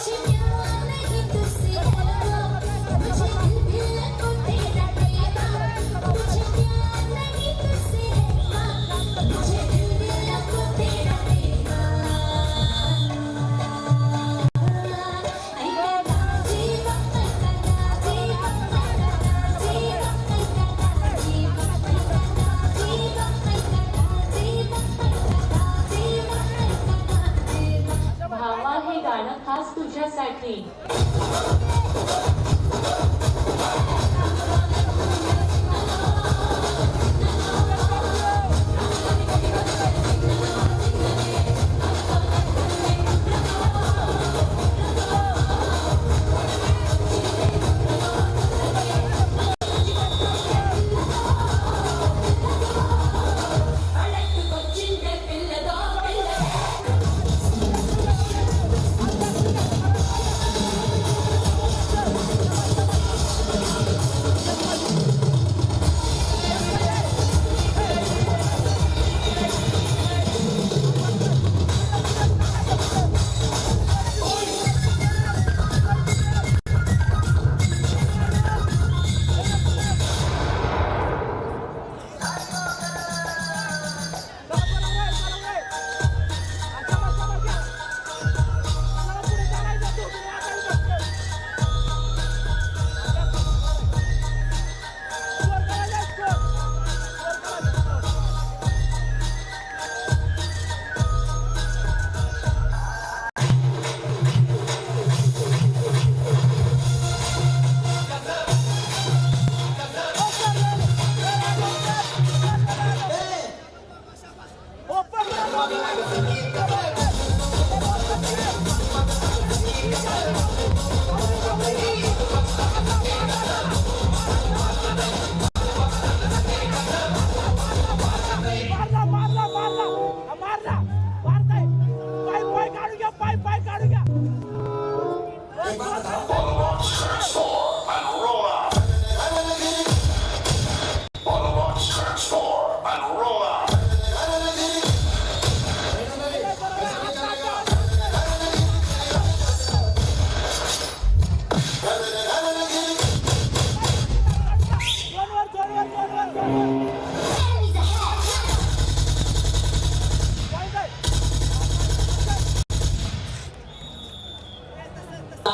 watching you. já está aqui.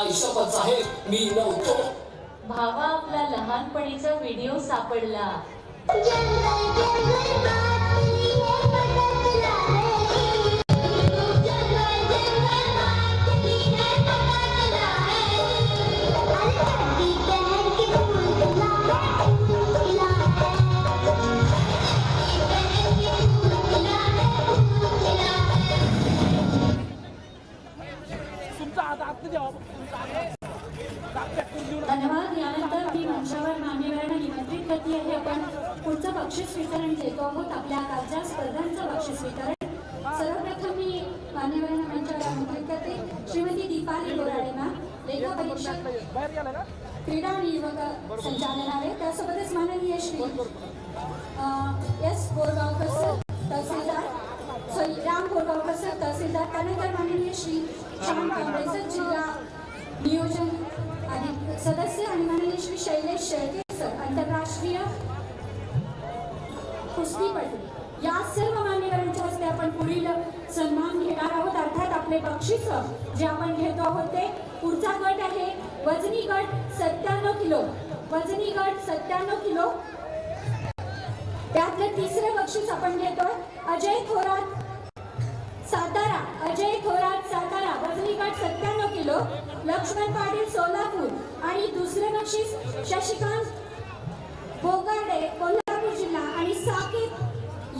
शपथ साहेब मी नव्हतो. भावा आपला लहानपणीचा व्हिडिओ सापडला. युवक संचालनालय त्यासोबतच माननीय श्री एस बोरगावकर सर तहसीलदार सॉरी राम बोरगावकर सर तहसीलदार त्यानंतर माननीय श्री श्याम कांबळे सर जिल्हा नियोजन आणि सदस्य आणि माननीय श्री शैलेश शेळके सर आंतरराष्ट्रीय कुस्तीपटू या सर्व मान्यवरांच्या हस्ते आपण पुढील सन्मान घेणार आहोत. अर्थात आपले बक्षीस जे आपण घेतो आहोत ते पुढचा गट आहे. वजनी गट सत्त्याण्णव किलो. वजनी गट सत्त्याण्णव किलो. त्यातलं तिसरं बक्षीस आपण घेतोय. अजय थोरात सातारा अजय थोरात सातारा वजनी गट सत्त्याण्णव किलो. लक्ष्मण पाटील सोलापूर आणि दुसरं बक्षीस शशिकांत बोगाडे कोल्हापूर जिल्हा आणि साकेत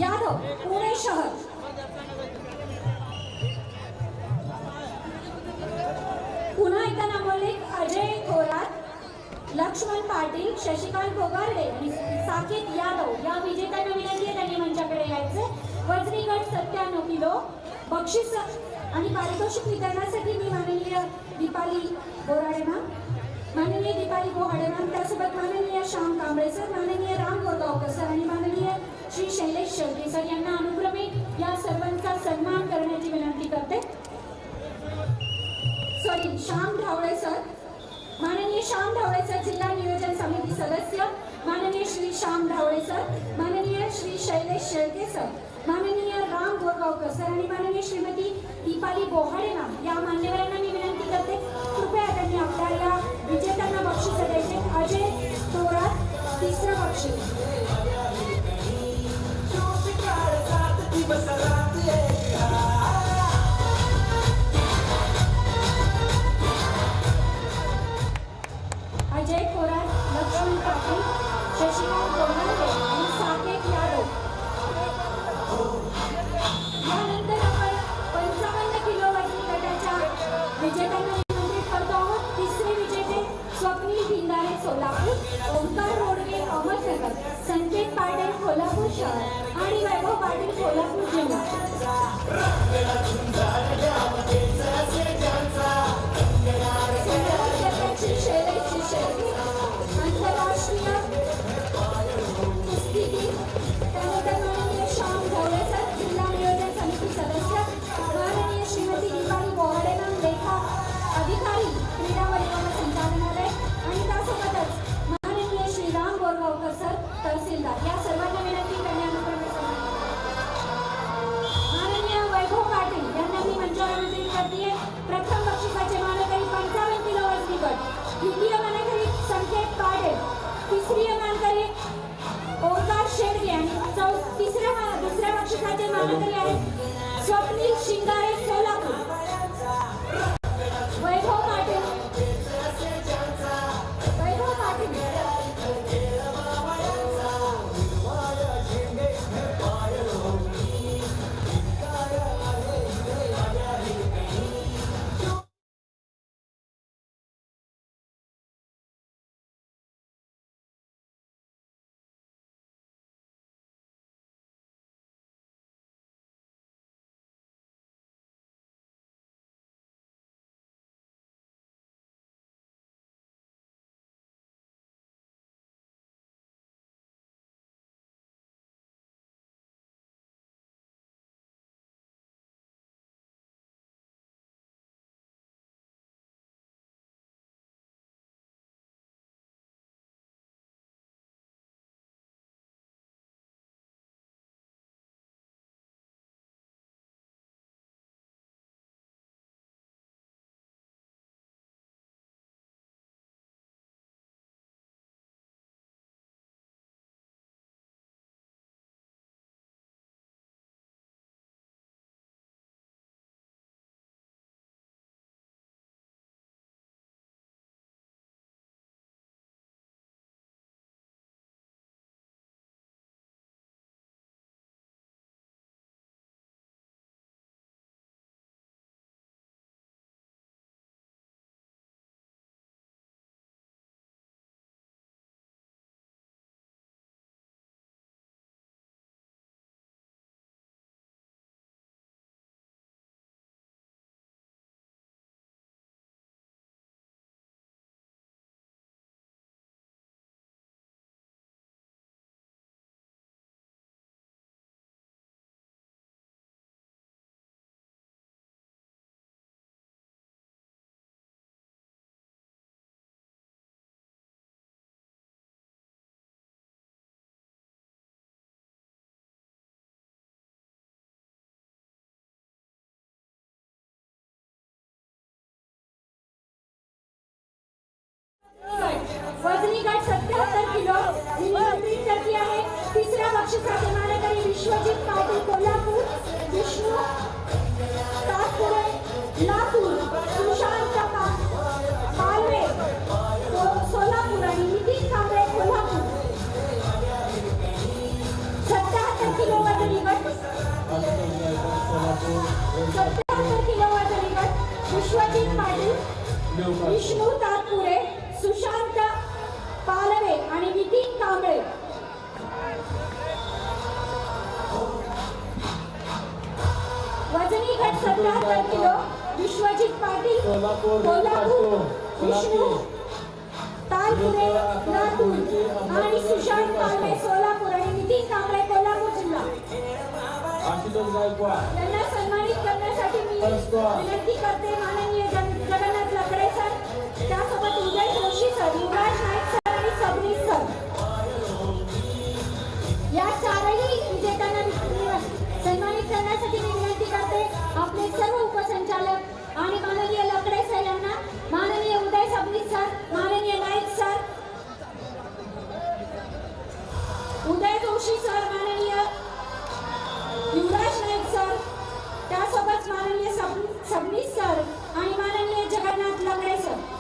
यादव पुणे शहर. पुन्हा एकदा नामोल्लेख अजय लक्ष्मण पाटील शशिकांत भोगारडे आणि साकेत यादव या विजेत्यांना विनंती आहे त्यांनी मंचाकडे यायचे. वजनी गट सत्त्याण्णव किलो बक्षीस आणि पारितोषिक वितरणासाठी मी माननीय दीपाली बोराडेना माननीय दीपाली बोहाडेना त्यासोबत माननीय श्याम कांबळे सर माननीय राम गोरगावकर सर आणि माननीय श्री शैलेश शेळके सर यांना अनुक्रमे या सर्वांचा सन्मान करण्याची विनंती करते. Sorry Shyam Dhawale sir. माननीय श्याम ढावळे सर जिल्हा नियोजन समिती सदस्य. माननीय श्री श्याम ढावळे सर माननीय श्री शैलेश शेळके सर माननीय राम गोरगावकर सर आणि माननीय श्रीमती दीपाली बोहाडे मॅम. या मान्यवरांना मी विनंती करते कृपया त्यांनी आपल्या या विजेत्यांना बक्षिसं द्यायचे. अजय थोरात तिसरं बक्षीस. आणि वैभव पाटील कोल्हापूर जिल्हा विश्वजित पाटील कोल्हापूर विष्णू तातपुरे लातूर सुशांत पालवे सोलापूर आणि नितीन कांबळे कोल्हापूर. सत्याहत्तर किलो वजनी गट सत्याहत्तर किलो वजनी गट विश्वजित पाटील विष्णू तातपुरे सुशांत पालवे आणि सत्याहत्तर किलो विश्वजित पाटील कोल्हापूर, कोल्हापूर कोल्हापूर. विष्णू तालपुरे लातूर आणि सुशांत पालवे सोलापूर आणि नितीन कांबळे कोल्हापूर जिल्हा आशुतोष गायकवाड यांना सन्मानित करण्यासाठी मी नमस्कार. विनंती करते माननीय जोशी सर माननीय युवराज नाईक सर त्यासोबत माननीय सबनीस सर आणि माननीय जगन्नाथ लगडे सर.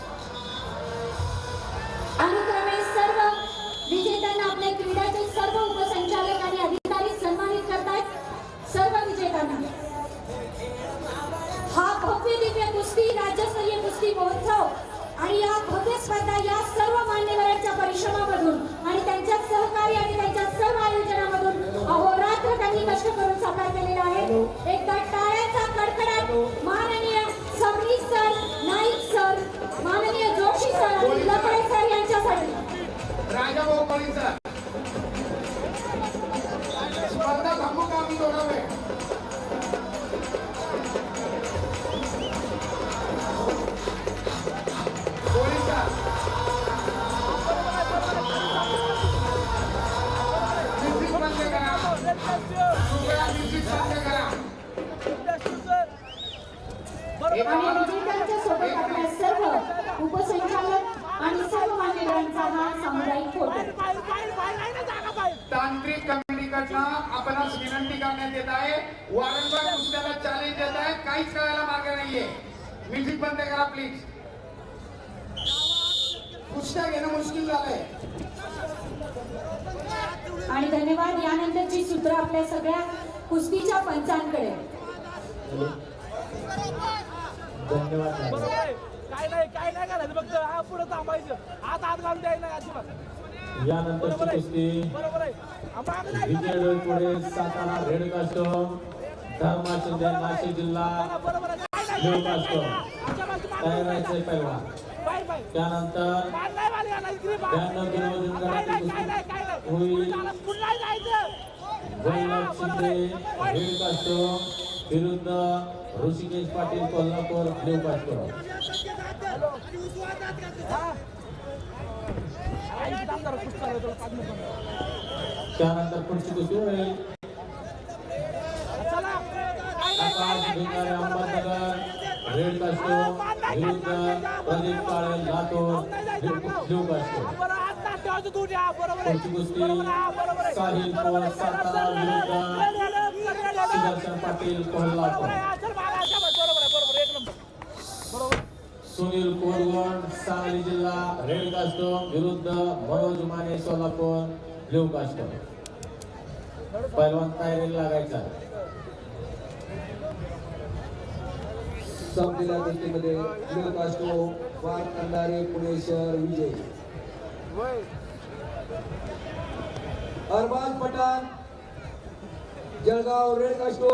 आणि या भव्य स्पर्धा या सर्व मान्यवरांच्या परिश्रमामधून आणि त्यांच्या सहकार्य आणि त्यांच्या सर्व आयोजनामधून अहोरात्र त्यांनी कष्ट करून साकार केलेला आहे. एकदा टाळ्यांचा कडकडाट माननीय सबनीस सर नाईक सर माननीय जोशी सर आणि लकडे सर यांच्यासाठी. स्पर्धा थांबू का आम्ही येत आहे. वारंवार कुस्त्याला चॅलेंज देत आहे. काहीच करायला मागे नाहीये. म्युझिक बंद करा प्लीज कुस्त्या घेणं मुश्किल झालंय. आणि धन्यवाद यानंतरची सूत्र आपल्या सगळ्या कुस्तीच्या पंचांकडे. धन्यवाद बरोबर आहे. काय नाही काय नाही करायचं फक्त हा पुढे थांबायचं. हात हात घालून द्यायला अजिबात. यानंतरची कुस्ती. बरोबर आहे. विजय डोईपुढे सातारा रेडकास्टोम धर्मा शिंदे नाशिक जिल्हा जाणार. बरोबर आहे. पहिला त्यानंतर ब्याण्णव होईल वैभव शिंदे विरुद्ध ऋषिकेश पाटील कोल्हापूर ब्ल्यू कास्टोम त्यानंतर पुढची बरोबर आहे. अहमदनगर रेड कास्टोम विरुद्ध प्रदीप काळे लातूर. पुढची कुस्ती. साहिल बरोबर आहे. पवार सातारा विरुद्ध सुदर्शन पाटील कोल्हापूर सुनील कोरगोड सांगली जिल्हा रेड कास्टोम विरुद्ध मनोज माने सोलापूर ब्ल्यू कास्ट पहिलवान तयारीला लागायचा. संपलेल्या कुस्तीमध्ये ब्ल्यू कास्ट वाट करणारे पुणे शहर विजय. अरबाज पठाण जळगाव रेड कास्टो